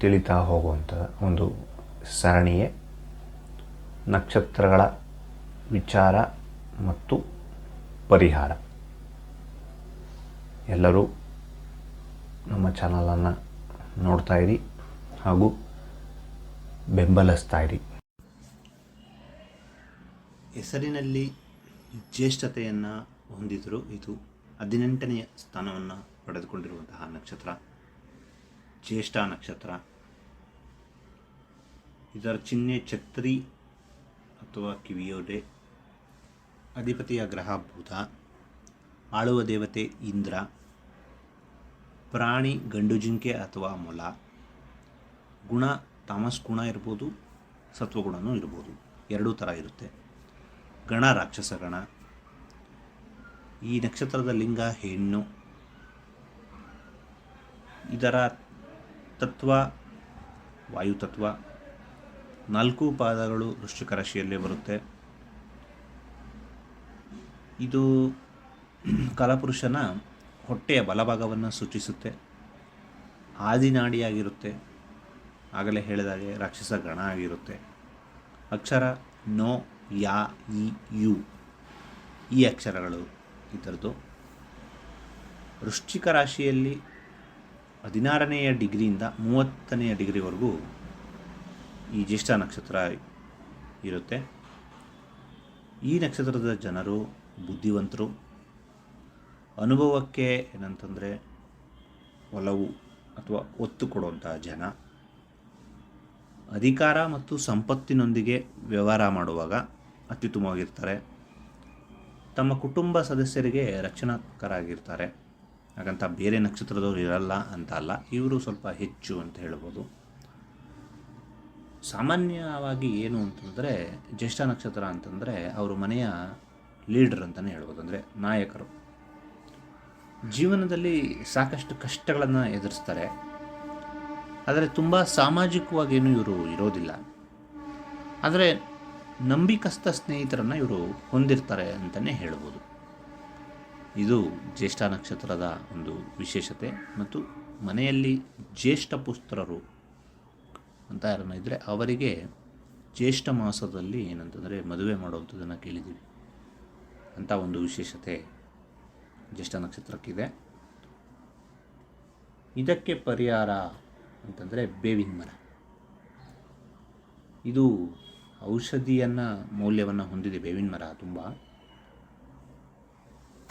ತಿಳಿತಾ ಹೋಗುವಂಥ ಒಂದು ಸರಣಿಯೇ ನಕ್ಷತ್ರಗಳ ವಿಚಾರ ಮತ್ತು ಪರಿಹಾರ. ಎಲ್ಲರೂ ನಮ್ಮ ಚಾನಲನ್ನು ನೋಡ್ತಾ ಇರಿ ಹಾಗೂ ಬೆಂಬಲಿಸ್ತಾ ಇರಿ. ಹೆಸರಿನಲ್ಲಿ ಜ್ಯೇಷ್ಠತೆಯನ್ನು ಹೊಂದಿದ್ದರೂ ಇದು ಹದಿನೆಂಟನೆಯ ಸ್ಥಾನವನ್ನು ಪಡೆದುಕೊಂಡಿರುವಂತಹ ನಕ್ಷತ್ರ. ಜ್ಯೇಷ್ಠ ನಕ್ಷತ್ರ. ಇದರ ಚಿಹ್ನೆ ಛತ್ರಿ ಅಥವಾ ಕಿವಿಯೋಡೆ. ಅಧಿಪತಿಯ ಗ್ರಹ ಭೂತ ಆಳುವ ದೇವತೆ ಇಂದ್ರ. ಪ್ರಾಣಿ ಗಂಡು ಜಿಂಕೆ ಅಥವಾ ಮೊಲ. ಗುಣ ತಾಮಸ್ ಗುಣ ಇರ್ಬೋದು ಸತ್ವಗುಣನೂ ಇರ್ಬೋದು. ಎರಡೂ ಥರ ಇರುತ್ತೆ. ಗಣ ರಾಕ್ಷಸ ಗಣ. ಈ ನಕ್ಷತ್ರದ ಲಿಂಗ ಹೆಣ್ಣು. ಇದರ ತತ್ವ, ವಾಯುತತ್ವ, ನಾಲ್ಕು ಪಾದಗಳು ವೃಶ್ಚಿಕ ರಾಶಿಯಲ್ಲೇ ಬರುತ್ತೆ. ಇದು ಕಲಪುರುಷನ ಹೊಟ್ಟೆಯ ಬಲಭಾಗವನ್ನು ಸೂಚಿಸುತ್ತೆ. ಆದಿನಾಡಿಯಾಗಿರುತ್ತೆ. ಆಗಲೇ ಹೇಳಿದಾಗೆ ರಾಕ್ಷಸ ಗಣ ಆಗಿರುತ್ತೆ. ಅಕ್ಷರ ನೋ, ಯಾ ಇ ಯು ಈ ಅಕ್ಷರಗಳು ಇದರದ್ದು ವೃಶ್ಚಿಕ ರಾಶಿಯಲ್ಲಿ ಹದಿನಾರನೆಯ ಡಿಗ್ರಿಯಿಂದ ಮೂವತ್ತನೆಯ ಡಿಗ್ರಿವರೆಗೂ ಈ ಜ್ಯೇಷ್ಠ ನಕ್ಷತ್ರ ಇರುತ್ತೆ. ಈ ನಕ್ಷತ್ರದ ಜನರು ಬುದ್ಧಿವಂತರು. ಅನುಭವಕ್ಕೆ ಏನಂತಂದರೆ ಒಲವು ಅಥವಾ ಒತ್ತು ಕೊಡುವಂತಹ ಜನ. ಅಧಿಕಾರ ಮತ್ತು ಸಂಪತ್ತಿನೊಂದಿಗೆ ವ್ಯವಹಾರ ಮಾಡುವಾಗ ಅತ್ಯುತ್ತಮವಾಗಿರ್ತಾರೆ. ತಮ್ಮ ಕುಟುಂಬ ಸದಸ್ಯರಿಗೆ ರಕ್ಷಣಾಕರಾಗಿರ್ತಾರೆ ಹಾಗಂತ ಬೇರೆ ನಕ್ಷತ್ರದವ್ರು ಇರಲ್ಲ ಅಂತ ಅಲ್ಲ, ಇವರು ಸ್ವಲ್ಪ ಹೆಚ್ಚು ಅಂತ ಹೇಳ್ಬೋದು. ಸಾಮಾನ್ಯವಾಗಿ ಏನು ಅಂತಂದರೆ, ಜ್ಯೇಷ್ಠ ನಕ್ಷತ್ರ ಅಂತಂದರೆ ಅವರು ಮನೆಯ ಲೀಡರ್ ಅಂತಲೇ ಹೇಳ್ಬೋದು. ಅಂದರೆ ನಾಯಕರು. ಜೀವನದಲ್ಲಿ ಸಾಕಷ್ಟು ಕಷ್ಟಗಳನ್ನು ಎದುರಿಸ್ತಾರೆ. ಆದರೆ ತುಂಬ ಸಾಮಾಜಿಕವಾಗೇನು ಇವರು ಇರೋದಿಲ್ಲ. ಆದರೆ ನಂಬಿಕಸ್ಥ ಸ್ನೇಹಿತರನ್ನು ಇವರು ಹೊಂದಿರ್ತಾರೆ ಅಂತಲೇ ಹೇಳ್ಬೋದು. ಇದು ಜ್ಯೇಷ್ಠ ನಕ್ಷತ್ರದ ಒಂದು ವಿಶೇಷತೆ ಮತ್ತು ಮನೆಯಲ್ಲಿ ಜ್ಯೇಷ್ಠ ಪುತ್ರರು ಅಂತ ಯಾರನ್ನ ಇದ್ದರೆ ಅವರಿಗೆ ಜ್ಯೇಷ್ಠ ಮಾಸದಲ್ಲಿ ಏನಂತಂದರೆ ಮದುವೆ ಮಾಡುವಂಥದ್ದನ್ನು ಕೇಳಿದ್ದೀವಿ. ಅಂತ ಒಂದು ವಿಶೇಷತೆ ಜ್ಯೇಷ್ಠ ನಕ್ಷತ್ರಕ್ಕಿದೆ. ಇದಕ್ಕೆ ಪರಿಹಾರ ಅಂತಂದರೆ ಬೇವಿನ ಮರ. ಇದು ಔಷಧಿಯನ್ನು ಮೌಲ್ಯವನ್ನು ಹೊಂದಿದೆ ಬೇವಿನ ಮರ ತುಂಬ.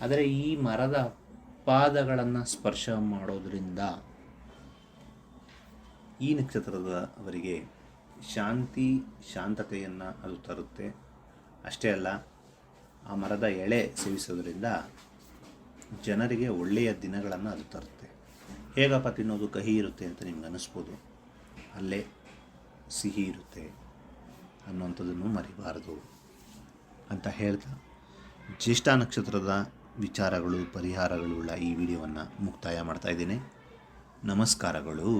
ಆದರೆ ಈ ಮರದ ಪಾದಗಳನ್ನು ಸ್ಪರ್ಶ ಮಾಡೋದರಿಂದ ಈ ನಕ್ಷತ್ರದ ಅವರಿಗೆ ಶಾಂತಿ, ಶಾಂತತೆಯನ್ನು ಅದು ತರುತ್ತೆ. ಅಷ್ಟೇ ಅಲ್ಲ, ಆ ಮರದ ಎಳೆ ಸೇವಿಸೋದರಿಂದ ಜನರಿಗೆ ಒಳ್ಳೆಯ ದಿನಗಳನ್ನು ಅದು ತರುತ್ತೆ. ಹೇಗಪ್ಪ ತಿನ್ನೋದು? ಕಹಿ ಇರುತ್ತೆ ಅಂತ ನಿಮ್ಗೆ ಅನ್ನಿಸ್ಬೋದು ಅಲ್ಲೇ ಸಿಹಿ ಇರುತ್ತೆ ಅನ್ನುವಂಥದ್ದನ್ನು ಮರಿಬಾರದು ಅಂತ ಹೇಳ್ತಾ ಜ್ಯೇಷ್ಠ ನಕ್ಷತ್ರದ ವಿಚಾರಗಳು ಪರಿಹಾರಗಳುಳ್ಳ ಈ ವಿಡಿಯೋವನ್ನು ಮುಕ್ತಾಯ ಮಾಡ್ತಾ ಇದ್ದೀನಿ. ನಮಸ್ಕಾರಗಳು.